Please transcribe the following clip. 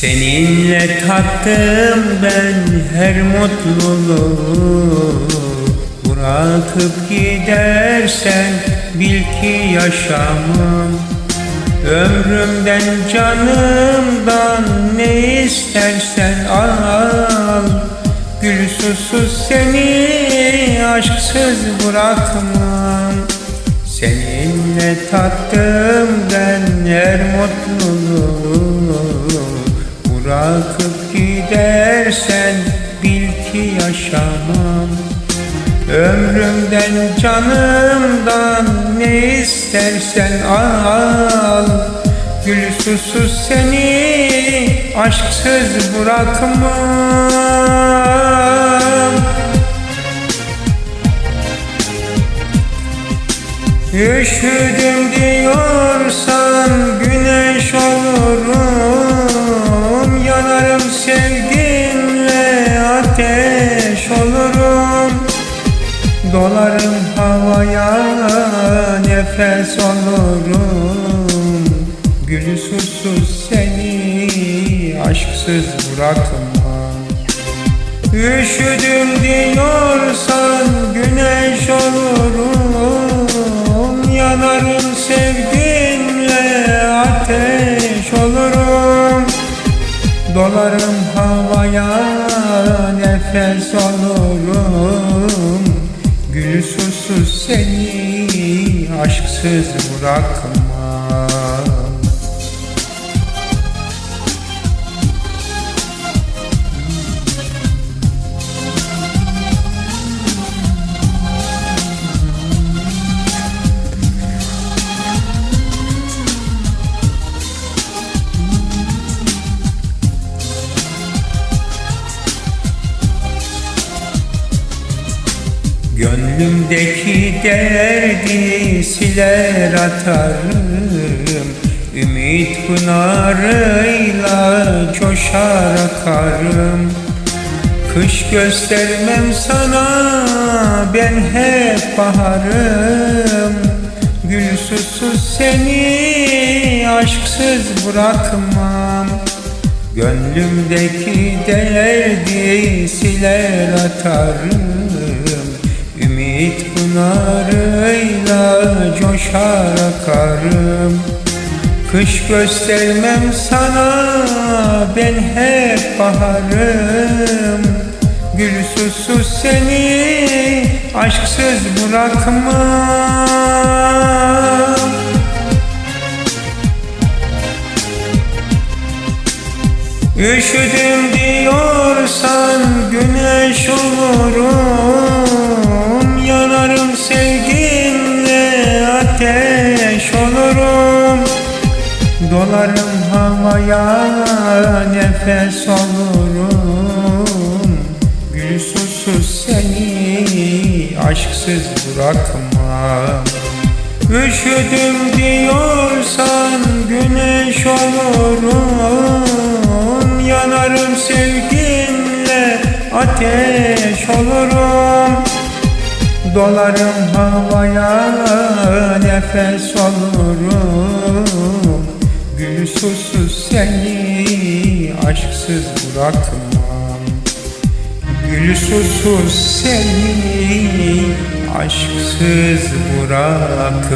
Seninle tattım ben her mutluluğu. Bırakıp gidersen bil ki yaşamam. Ömrümden canımdan ne istersen al. Gül susuz seni aşksız bırakmam. Seninle tattım ben her mutluluğu Bırakıp gidersen bil ki yaşamam. Ömrümden canımdan ne istersen al. Gül susuz seni aşksız bırakmam. Üşüdüm diyorsan Dolarım havaya nefes olurum Gül susuz seni aşksız bırakmam. Üşüdüm diyorsan güneş olurum. Yanarım sevginle ateş olurum. Dolarım havaya nefes olurum Gül susuz seni aşksız bırakmam Gönlümdeki derdi siler atarım. Ümit pınarıyla coşar akarım. Kış göstermem sana ben hep baharım. Gül susuz seni aşksız bırakmam. Gönlümdeki derdi siler atarım Ümit pınarıyla coşar akarım. Kış göstermem sana ben hep baharım. Gül susuz seni aşksız bırakmam. Üşüdüm diyorsan güneş olurum Yanarım sevginle ateş olurum. Dolarım havaya nefes olurum. Gül susuz seni aşksız bırakmam. Üşüdüm diyorsan güneş olurum. Yanarım sevginle ateş olurum Dolarım havaya nefes olurum Gül susuz seni aşksız bırakmam. Gül susuz seni aşksız bırakmam